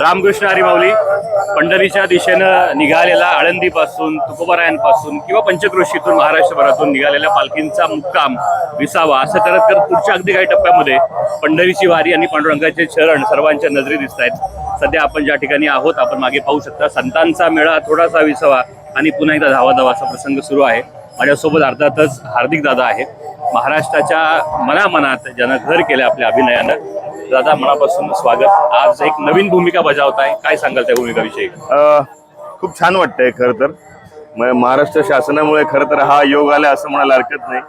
रामकृष्ण हरीमाऊली पंढरीच्या दिशेनं निघालेला आळंदीपासून तुकोबारायांपासून किंवा पंचक्रोशीतून महाराष्ट्रभरातून निघालेल्या पालखींचा मुक्काम विसावा असं करत करत पुढच्या अगदी काही टप्प्यामध्ये पंढरीची वारी आणि पांडुरंगाचे चरण सर्वांच्या नजरी दिसत आहेत. सध्या आपण ज्या ठिकाणी आहोत आपण मागे पाहू शकता संतांचा मेळा थोडासा विसावा आणि पुन्हा एकदा धावा धावा असा प्रसंग सुरू आहे. माझ्यासोबत अर्थातच हार्दिक दादा आहे महाराष्ट्राच्या मनामनात ज्यानं घर केलं आपल्या अभिनयानं. दादा मनापासून स्वागत. आज एक नवीन भूमिका बजावताय काय सांगाल त्या भूमिकाविषयी? खूप छान वाटतंय खरं तर. महाराष्ट्र शासनामुळे खरं तर हा योग आला असं म्हणायला हरकत नाही.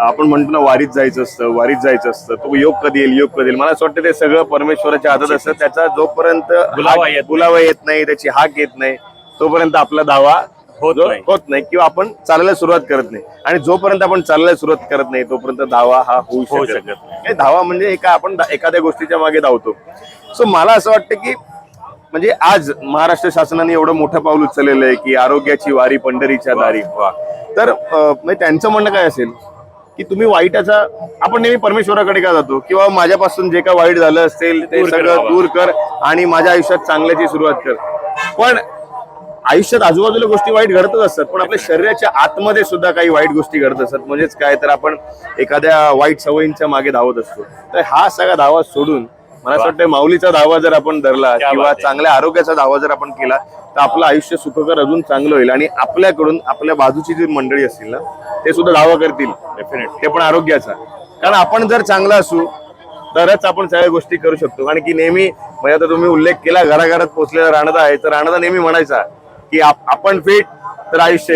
आपण म्हणतो ना वारीत जायचं असतं वारीत जायचं असतं. तो योग कधी येईल योग कधी येईल? मला असं वाटतं ते सगळं परमेश्वराच्या हातात असतं. त्याचा जोपर्यंत बुलावा येत नाही त्याची हाक येत नाही तोपर्यंत आपला दावा होत नाही. होत नाही किंवा आपण चालायला सुरुवात करत नाही. आणि जोपर्यंत आपण चालायला सुरुवात करत नाही तोपर्यंत दावा हा होऊ होऊ शकत शकत नाही. धावा म्हणजे एका आपण दा- एखाद्या गोष्टीच्या मागे धावतो. सो मला असं वाटतं की म्हणजे आज महाराष्ट्र शासनाने एवढं मोठं पाऊल उचललेलं आहे की आरोग्याची वारी पंढरीच्या दारी. तर अं, म्हणजे त्यांचं म्हणणं काय असेल? की तुम्ही वाईटाचा आपण नेहमी परमेश्वराकडे का जातो? किंवा माझ्यापासून जे काय वाईट झालं असेल ते दूर कर सगळं बाबा. दूर कर आणि माझ्या आयुष्यात चांगल्याची सुरुवात कर. पण आयुष्यात आजूबाजूला गोष्टी वाईट घडतच असतात पण आपल्या शरीराच्या आतमध्ये सुद्धा काही वाईट गोष्टी घडत असतात. म्हणजेच काय तर आपण एखाद्या वाईट सवयींच्या मागे धावत असतो. तर हा सगळा धावा सोडून मला असं वाटतं माऊलीचा धावा जर आपण धरला किंवा. चांगल्या आरोग्याचा धावा जर आपण केला तर आपलं आयुष्य सुखकर अजून चांगलं होईल आणि आपल्याकडून आपल्या बाजूची जी मंडळी असतील ना ते सुद्धा धावा करतील. डेफिनेट ते पण आरोग्याचा. कारण आपण जर चांगला असू तरच आपण सगळ्या गोष्टी करू शकतो. कारण की नेहमी म्हणजे आता तुम्ही उल्लेख केला घराघरात पोहोचलेला राणदा आहे तर राणदा नेहमी म्हणायचा की आप- आपण फिट तर आयुष्य.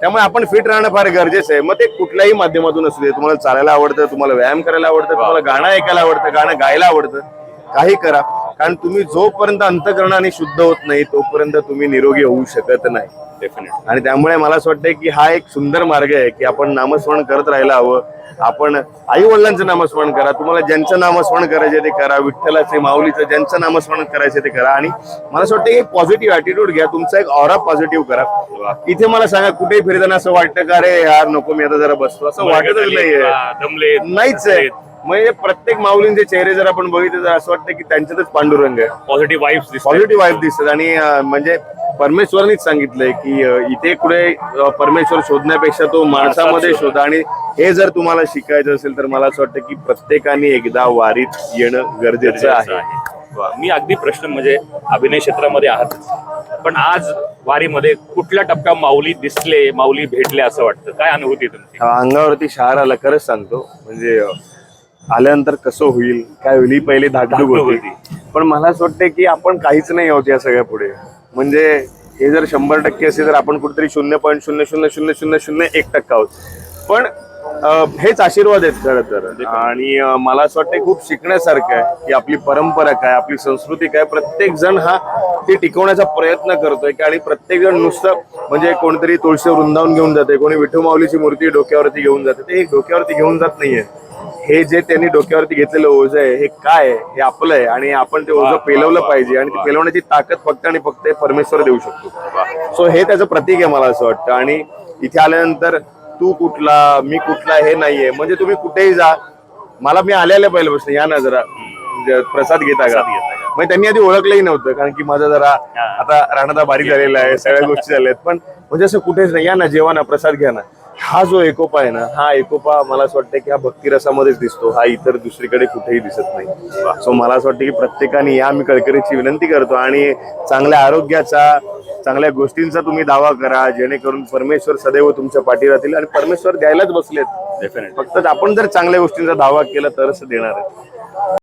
त्यामुळे आपण फिट राहणं फार गरजेचं आहे. मग ते कुठल्याही माध्यमातून असू दे तुम्हाला चालायला आवडतं तुम्हाला व्यायाम करायला आवडतं तुम्हाला गाणं ऐकायला आवडतं गाणं गायला आवडतं काही करा. कारण तुम्ही जोपर्यंत अंतकरणाने शुद्ध होत नाही तोपर्यंत तुम्ही निरोगी होऊ शकत नाही. डेफिनेट आणि त्यामुळे मला असं वाटतं की हा एक सुंदर मार्ग आहे की आपण नामस्मरण करत राहायला हवं. आपण आई वडिलांचं नामस्मरण करा तुम्हाला ज्यांचं नामस्मरण करायचे ते करा विठ्ठलाचे माऊलीचं ज्यांचं नामस्मरण करायचे ते करा. आणि मला असं वाटतं की पॉझिटिव्ह ॲटिट्यूड घ्या तुमचा एक ऑरा पॉझिटिव्ह करा. इथे मला सांगा कुठेही फिरताना असं वाटतं का अरे यार नको मी आता जरा बसतो असं वाटतच नाहीच आहे. म्हणजे प्रत्येक माऊलींचे चेहरे जर आपण बघितले तर असं वाटतं की त्यांच्यातच पांडुरंग आहे. पॉझिटिव्ह दिसतात पॉझिटिव्ह वाईफ दिसतात. आणि म्हणजे परमेश्वरांनीच सांगितलंय की इथे कुठे परमेश्वर शोधण्यापेक्षा तो माणसामध्ये शोधा. आणि हे जर तुम्हाला शिकायचं असेल तर मला असं वाटतं की प्रत्येकाने एकदा वारीत येणं गरजेचं आहे. मी अगदी प्रश्न म्हणजे अभिनय क्षेत्रामध्ये आहात. पण आज वारीमध्ये कुठल्या टप्प्या माऊली दिसले माऊली भेटले असं वाटतं? काय अनुभूती तुमची? अंगावरती शहर आला खरंच सांगतो. म्हणजे आल्यानंतर कसं होईल काय होईल ही पहिली धाकधूक धाकधूक होती. पण मला असं वाटतं की आपण काहीच नाही आहोत या सगळ्या पुढे. म्हणजे हे जर शंभर टक्के असेल तर आपण कुठेतरी शून्य पॉईंट शून्य शून्य शून्य शून्य शून्य एक टक्का आहोत. पण हेच आशीर्वाद आहेत खरं तर. आणि मला असं वाटतं खूप शिकण्यासारखं आहे की आपली परंपरा काय आपली संस्कृती काय. प्रत्येक जण हा ती टिकवण्याचा प्रयत्न करतोय की आणि प्रत्येक जण नुसतं म्हणजे कोणतरी तुळशी वृंदावून घेऊन जाते कोणी विठू माऊलीची मूर्ती डोक्यावरती घेऊन जाते. ते डोक्यावरती घेऊन जात नाहीये. हे जे त्यांनी डोक्यावरती घेतलेलं ओझं आहे हे काय आहे? हे आपलं आहे आणि आपण ते ओझं पेलवलं पाहिजे आणि ते पेलवण्याची ताकद फक्त आणि फक्त परमेश्वर देऊ शकतो. सो हे त्याचं प्रतीक आहे मला असं वाटतं. आणि इथे आल्यानंतर तू कुठला मी कुठला हे नाहीये. म्हणजे तुम्ही कुठेही जा. मला मी आलेल्या पहिल्यापासून या ना जरा. म्हणजे प्रसाद घेता का? मग त्यांनी आधी ओळखलंही नव्हतं कारण की माझा जरा आता राणादा बारीक झालेला आहे सगळ्या गोष्टी झाल्या आहेत पण म्हणजे असं कुठेच नाही. या ना जेवा ना प्रसाद घ्या ना. हा जो एकोपा आहे ना हा एकोपा मला असं वाटतं की हा भक्तिरसामध्येच दिसतो. हा इतर दुसरीकडे कुठेही दिसत नाही. सो मला असं वाटतं की प्रत्येकाने या मी कळकळीची विनंती करतो आणि चांगल्या आरोग्याचा चांगल्या गोष्टींचा तुम्ही दावा करा जेणेकरून परमेश्वर सदैव तुमच्या पाठी राहतील आणि परमेश्वर द्यायलाच बसलेत. डेफिनेट फक्त आपण जर चांगल्या गोष्टींचा दावा केला तरच देणार आहे